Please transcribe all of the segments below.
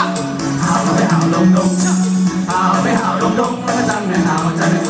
เอาไปหาลงดงเอาไปหาลงดงแล้วก็จังในหาจังใน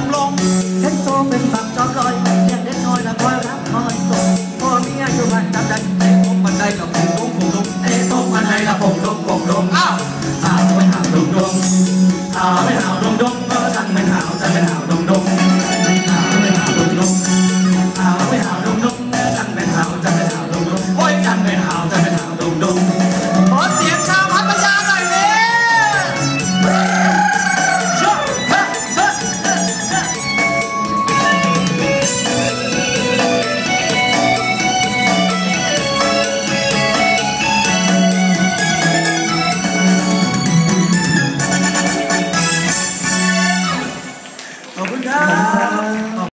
องลงเห็นโตเป็นบักจอมลอยแต่เรียกเด็กน้อยละคอยรับคอยส่งพ่อเมียอยู่บ้านจำได้เตะตกบันไดกับผงลงผมลงเตะตกบันไดกับผงลงผงลงอ้าวหาวไม่หาวดงดงหาวไม่หาวดงดงเออจันไม่หาวจันไม่หาวดงดง